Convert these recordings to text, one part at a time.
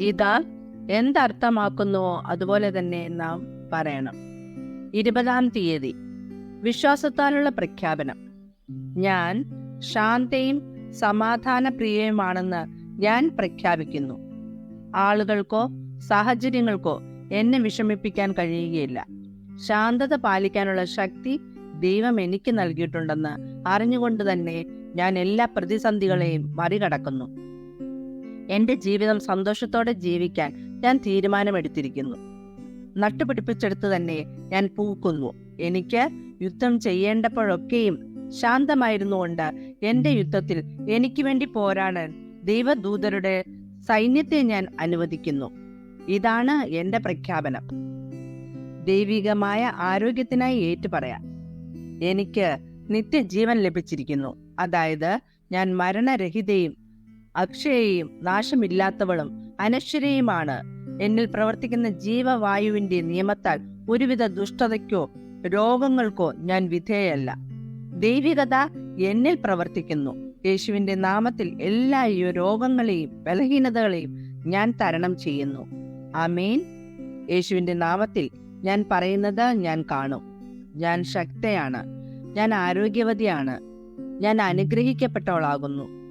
ഇതാ എന്തർത്ഥമാക്കുന്നുവോ അതുപോലെ തന്നെ നാം പറയണം. ഇരുപതാം തീയതി. വിശ്വാസത്താലുള്ള പ്രഖ്യാപനം. ഞാൻ ശാന്തയും സമാധാനപ്രിയയുമാണെന്ന് ഞാൻ പ്രഖ്യാപിക്കുന്നു. ആളുകൾക്കോ സാഹചര്യങ്ങൾക്കോ എന്നെ വിഷമിപ്പിക്കാൻ കഴിയുകയില്ല. ശാന്തത പാലിക്കാനുള്ള ശക്തി ദൈവം എനിക്ക് നൽകിയിട്ടുണ്ടെന്ന് അറിഞ്ഞുകൊണ്ട് തന്നെ ഞാൻ എല്ലാ പ്രതിസന്ധികളെയും മറികടക്കുന്നു. എന്റെ ജീവിതം സന്തോഷത്തോടെ ജീവിക്കാൻ ഞാൻ തീരുമാനമെടുത്തിരിക്കുന്നു. നട്ടുപിടിപ്പിച്ചെടുത്ത് തന്നെ ഞാൻ പൂക്കുന്നു. എനിക്ക് യുദ്ധം ചെയ്യേണ്ടപ്പോഴൊക്കെയും ശാന്തമായിരുന്നുകൊണ്ട് എന്റെ യുദ്ധത്തിൽ എനിക്ക് വേണ്ടി പോരാടാൻ ദൈവദൂതരുടെ സൈന്യത്തെ ഞാൻ അനുവദിക്കുന്നു. ഇതാണ് എന്റെ പ്രഖ്യാപനം. ദൈവികമായ ആരോഗ്യത്തിനായി ഏറ്റുപറയാം എനിക്ക് നിത്യജീവൻ ലഭിച്ചിരിക്കുന്നു. അതായത് ഞാൻ മരണരഹിതയും അക്ഷയയും നാശമില്ലാത്തവളും അനശ്വരയുമാണ്. എന്നിൽ പ്രവർത്തിക്കുന്ന ജീവവായുവിന്റെ നിയമത്താൽ ഒരുവിധ ദുഷ്ടതയ്ക്കോ രോഗങ്ങൾക്കോ ഞാൻ വിധേയല്ല. ദൈവികത എന്നിൽ പ്രവർത്തിക്കുന്നു. യേശുവിന്റെ നാമത്തിൽ എല്ലാ രോഗങ്ങളെയും ബലഹീനതകളെയും ഞാൻ തരണം ചെയ്യുന്നു. ആമേൻ. യേശുവിന്റെ നാമത്തിൽ ഞാൻ പറയുന്നത് ഞാൻ കാണും. ഞാൻ ശക്തയാണ്. ഞാൻ ആരോഗ്യവതിയാണ്. ഞാൻ അനുഗ്രഹിക്കപ്പെട്ടവളാകുന്നു.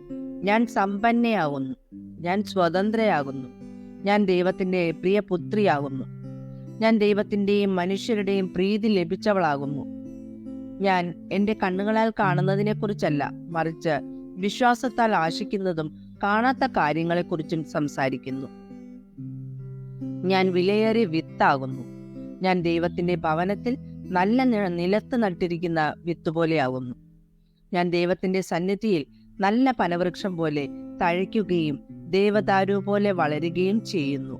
ഞാൻ സമ്പന്നയാകുന്നു. ഞാൻ സ്വതന്ത്രയാകുന്നു. ഞാൻ ദൈവത്തിന്റെ പ്രിയ പുത്രിയാകുന്നു. ഞാൻ ദൈവത്തിന്റെയും മനുഷ്യരുടെയും പ്രീതി ലഭിച്ചവളാകുന്നു. ഞാൻ എന്റെ കണ്ണുകളാൽ കാണുന്നതിനെക്കുറിച്ചല്ല മറിച്ച് വിശ്വാസത്താൽ ആശിക്കുന്നതും കാണാത്ത കാര്യങ്ങളെക്കുറിച്ചും സംസാരിക്കുന്നു. ഞാൻ വിലയേറിയ വിത്താകുന്നു. ഞാൻ ദൈവത്തിന്റെ ഭവനത്തിൽ നല്ല നിലത്ത് നട്ടിരിക്കുന്ന വിത്ത് പോലെയാകുന്നു. ഞാൻ ദൈവത്തിന്റെ സന്നിധിയിൽ നല്ല പനവൃക്ഷം പോലെ തഴയ്ക്കുകയും ദേവദാരു പോലെ വളരുകയും ചെയ്യുന്നു.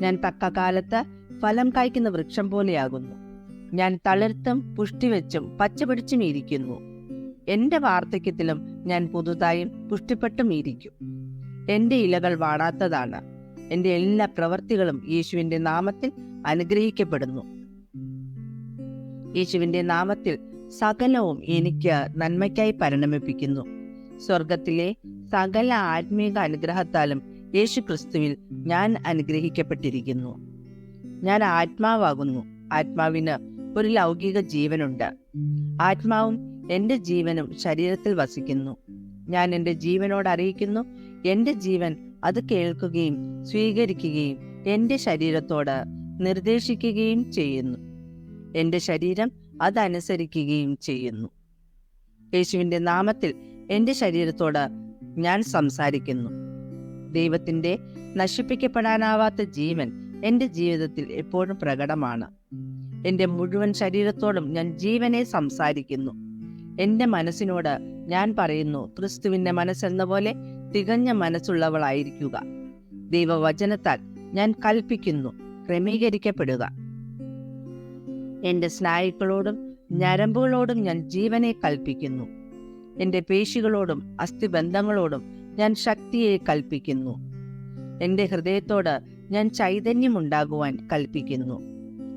ഞാൻ തക്ക കാലത്ത് ഫലം കായ്ക്കുന്ന വൃക്ഷം പോലെയാകുന്നു. ഞാൻ തളിർത്തും പുഷ്ടിവെച്ചും പച്ചപിടിച്ചും ഇരിക്കുന്നു. എന്റെ വാർദ്ധക്യത്തിലും ഞാൻ പുതുതായും പുഷ്ടിപ്പെട്ടും ഇരിക്കും. എന്റെ ഇലകൾ വാടാത്തതാണ്. എന്റെ എല്ലാ പ്രവർത്തികളും യേശുവിന്റെ നാമത്തിൽ അനുഗ്രഹിക്കപ്പെടുന്നു. യേശുവിന്റെ നാമത്തിൽ സകലവും എനിക്ക് നന്മയ്ക്കായി പരിണമിപ്പിക്കുന്നു. സ്വർഗത്തിലെ സകല ആത്മീക അനുഗ്രഹത്താലും യേശു ക്രിസ്തുവിൽ ഞാൻ അനുഗ്രഹിക്കപ്പെട്ടിരിക്കുന്നു. ഞാൻ ആത്മാവാകുന്നു. ആത്മാവിന് ഒരു ലൗകിക ജീവനുണ്ട്. ആത്മാവും എന്റെ ജീവനും ശരീരത്തിൽ വസിക്കുന്നു. ഞാൻ എന്റെ ജീവനോട് അറിയിക്കുന്നു. എന്റെ ജീവൻ അത് കേൾക്കുകയും സ്വീകരിക്കുകയും എന്റെ ശരീരത്തോട് നിർദ്ദേശിക്കുകയും ചെയ്യുന്നു. എന്റെ ശരീരം അതനുസരിക്കുകയും ചെയ്യുന്നു. യേശുവിന്റെ നാമത്തിൽ എന്റെ ശരീരത്തോട് ഞാൻ സംസാരിക്കുന്നു. ദൈവത്തിന്റെ നശിപ്പിക്കപ്പെടാനാവാത്ത ജീവൻ എന്റെ ജീവിതത്തിൽ എപ്പോഴും പ്രകടമാണ്. എന്റെ മുഴുവൻ ശരീരത്തോടും ഞാൻ ജീവനെ സംസാരിക്കുന്നു. എന്റെ മനസ്സിനോട് ഞാൻ പറയുന്നു ക്രിസ്തുവിന്റെ മനസ്സെന്ന പോലെ തികഞ്ഞ മനസ്സുള്ളവളായിരിക്കുക. ദൈവവചനത്താൽ ഞാൻ കൽപ്പിക്കുന്നു ക്രമീകരിക്കപ്പെടുക. എന്റെ സ്നായുക്കളോടും ഞരമ്പുകളോടും ഞാൻ ജീവനെ കൽപ്പിക്കുന്നു. എന്റെ പേശികളോടും അസ്ഥിബന്ധങ്ങളോടും ഞാൻ ശക്തിയെ കൽപ്പിക്കുന്നു. എന്റെ ഹൃദയത്തോട് ഞാൻ ചൈതന്യമുണ്ടാകുവാൻ കൽപ്പിക്കുന്നു.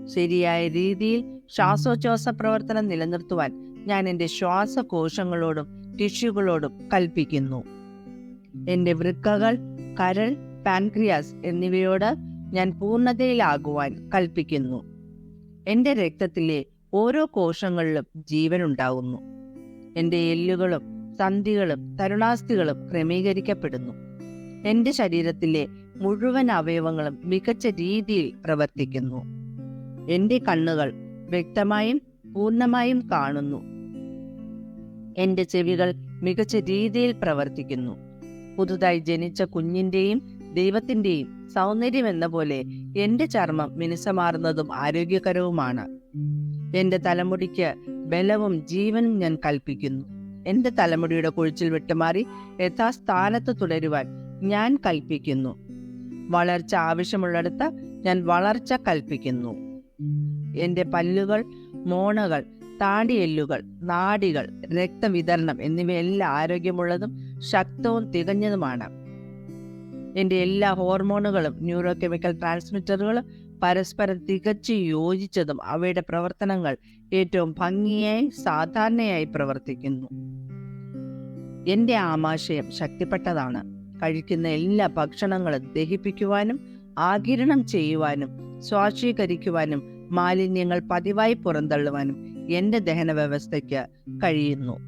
ശരിയായ രീതിയിൽ ശ്വാസോച്ഛ്വാസ പ്രവർത്തനം നിലനിർത്തുവാൻ ഞാൻ എന്റെ ശ്വാസകോശങ്ങളോടും ടിഷ്യൂകളോടും കൽപ്പിക്കുന്നു. എന്റെ വൃക്കകൾ കരൾ പാൻക്രിയാസ് എന്നിവയോട് ഞാൻ പൂർണതയിലാകുവാൻ കൽപ്പിക്കുന്നു. എന്റെ രക്തത്തിലെ ഓരോ കോശങ്ങളിലും ജീവനുണ്ടാകുന്നു എന്റെ എല്ലുകളും സന്ധികളും തരുണാസ്ഥികളും ക്രമീകരിക്കപ്പെടുന്നു. എന്റെ ശരീരത്തിലെ മുഴുവൻ അവയവങ്ങളും മികച്ച രീതിയിൽ പ്രവർത്തിക്കുന്നു. എന്റെ കണ്ണുകൾ വ്യക്തമായും പൂർണമായും കാണുന്നു. എന്റെ ചെവികൾ മികച്ച രീതിയിൽ പ്രവർത്തിക്കുന്നു. പുതുതായി ജനിച്ച കുഞ്ഞിന്റെയും ദൈവത്തിന്റെയും സൗന്ദര്യം എന്ന പോലെ എന്റെ ചർമ്മം മിനുസമാർന്നതും ആരോഗ്യകരവുമാണ്. എന്റെ തലമുടിക്ക് ബലവും ജീവനും ഞാൻ കൽപ്പിക്കുന്നു. എന്റെ തലമുടിയുടെ കുഴിച്ചിൽ വിട്ടുമാറി യഥാസ്ഥാനത്ത് തുടരുവാൻ ഞാൻ കൽപ്പിക്കുന്നു. വളർച്ച ആവശ്യമുള്ളിടത്ത് ഞാൻ വളർച്ച കൽപ്പിക്കുന്നു. എന്റെ പല്ലുകൾ മോണകൾ താടിയെല്ലുകൾ നാടികൾ രക്തവിതരണം എന്നിവയെല്ലാം ആരോഗ്യമുള്ളതും ശക്തവും തികഞ്ഞതുമാണ്. എന്റെ എല്ലാ ഹോർമോണുകളും ന്യൂറോ കെമിക്കൽ ട്രാൻസ്മിറ്ററുകളും പരസ്പരം തികച്ചു യോജിച്ചതും അവയുടെ പ്രവർത്തനങ്ങൾ ഏറ്റവും ഭംഗിയായി സാധാരണയായി പ്രവർത്തിക്കുന്നു. എന്റെ ആമാശയം ശക്തിപ്പെട്ടതാണ്. കഴിക്കുന്ന എല്ലാ ഭക്ഷണങ്ങളും ദഹിപ്പിക്കുവാനും ആകിരണം ചെയ്യുവാനും സ്വാശീകരിക്കുവാനും മാലിന്യങ്ങൾ പതിവായി പുറന്തള്ളുവാനും എന്റെ ദഹന വ്യവസ്ഥയ്ക്ക് കഴിയുന്നു.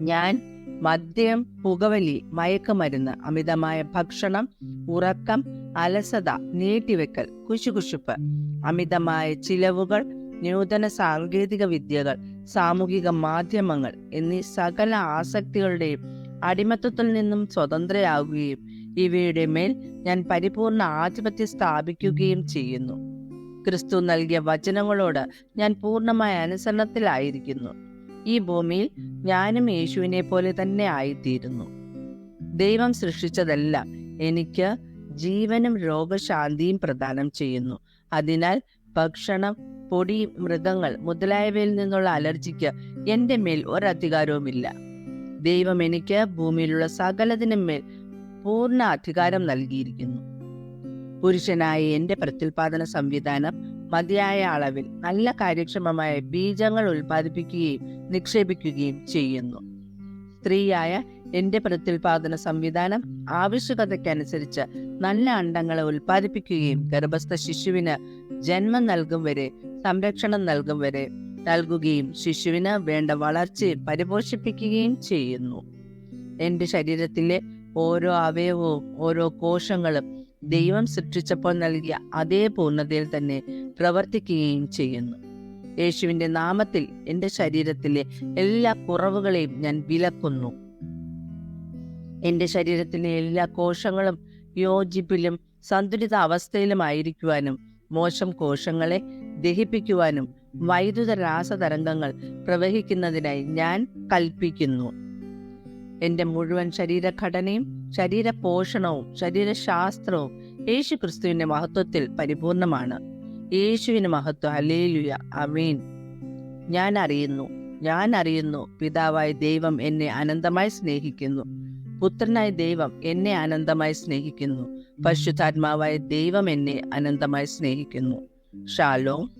ഞാൻ മദ്യം പുകവലി മയക്കുമരുന്ന് അമിതമായ ഭക്ഷണം ഉറക്കം അലസത നീട്ടിവെക്കൽ കുശുകുശുപ്പ്. അമിതമായ ചിലവുകൾ നൂതന സാങ്കേതിക വിദ്യകൾ സാമൂഹിക മാധ്യമങ്ങൾ എന്നീ സകല ആസക്തികളുടെയും അടിമത്തത്തിൽ നിന്നും സ്വതന്ത്രയാകുകയും ഇവയുടെ മേൽ ഞാൻ പരിപൂർണ ആധിപത്യം സ്ഥാപിക്കുകയും ചെയ്യുന്നു. ക്രിസ്തു നൽകിയ വചനങ്ങളോട് ഞാൻ പൂർണമായ അനുസരണത്തിലായിരിക്കുന്നു. ഈ ഭൂമിയിൽ ഞാനും യേശുവിനെ പോലെ തന്നെ ആയിത്തീരുന്നു. ദൈവം സൃഷ്ടിച്ചതെല്ലാം. എനിക്ക് ജീവനും രോഗശാന്തിയും പ്രദാനം ചെയ്യുന്നു. അതിനാൽ ഭക്ഷണം പൊടി മൃഗങ്ങൾ മുതലായവയിൽ നിന്നുള്ള അലർജിക്ക് എന്റെ മേൽ ഒരധികാരവുമില്ല. ദൈവം എനിക്ക് ഭൂമിയിലുള്ള സകലതിനും മേൽ പൂർണ അധികാരം നൽകിയിരിക്കുന്നു. പുരുഷനായ എന്റെ പ്രത്യുൽപാദന സംവിധാനം മതിയായ അളവിൽ നല്ല കാര്യക്ഷമമായ ബീജങ്ങൾ ഉൽപ്പാദിപ്പിക്കുകയും നിക്ഷേപിക്കുകയും ചെയ്യുന്നു. സ്ത്രീയായ എന്റെ പ്രത്യുൽപാദന സംവിധാനം ആവശ്യകതയ്ക്കനുസരിച്ച് നല്ല അണ്ടങ്ങളെ ഉൽപ്പാദിപ്പിക്കുകയും ഗർഭസ്ഥ ശിശുവിന് ജന്മം നൽകും വരെ സംരക്ഷണം നൽകും വരെ നൽകുകയും ശിശുവിന് വേണ്ട വളർച്ചയെ പരിപോഷിപ്പിക്കുകയും ചെയ്യുന്നു. എന്റെ ശരീരത്തിലെ ഓരോ അവയവവും ഓരോ കോശങ്ങളും ദൈവം സൃഷ്ടിച്ചപ്പോൾ നൽകിയ അതേ പൂർണതയിൽ തന്നെ പ്രവർത്തിക്കുകയും ചെയ്യുന്നു. യേശുവിന്റെ നാമത്തിൽ എന്റെ ശരീരത്തിലെ എല്ലാ കുറവുകളെയും ഞാൻ വിലക്കുന്നു. എന്റെ ശരീരത്തിലെ എല്ലാ കോശങ്ങളും യോജിപ്പിലും സന്തുലിത അവസ്ഥയിലുമായിരിക്കുവാനും മോശം കോശങ്ങളെ ദഹിപ്പിക്കുവാനും വൈദ്യുത രാസതരംഗങ്ങൾ പ്രവഹിക്കുന്നതിനായി ഞാൻ കൽപ്പിക്കുന്നു. എന്റെ മുഴുവൻ ശരീരഘടനയും ശരീര പോഷണവും ശരീരശാസ്ത്രവും യേശു ക്രിസ്തുവിന്റെ മഹത്വത്തിൽ പരിപൂർണമാണ്. യേശുവിന് മഹത്വം. അലേലുയ അമീൻ ഞാൻ അറിയുന്നു. ഞാൻ അറിയുന്നു. പിതാവായ ദൈവം എന്നെ അനന്തമായി സ്നേഹിക്കുന്നു. പുത്രനായ ദൈവം എന്നെ അനന്തമായി സ്നേഹിക്കുന്നു. പരിശുദ്ധാത്മാവായ ദൈവം എന്നെ അനന്തമായി സ്നേഹിക്കുന്നു. ഷാലോം.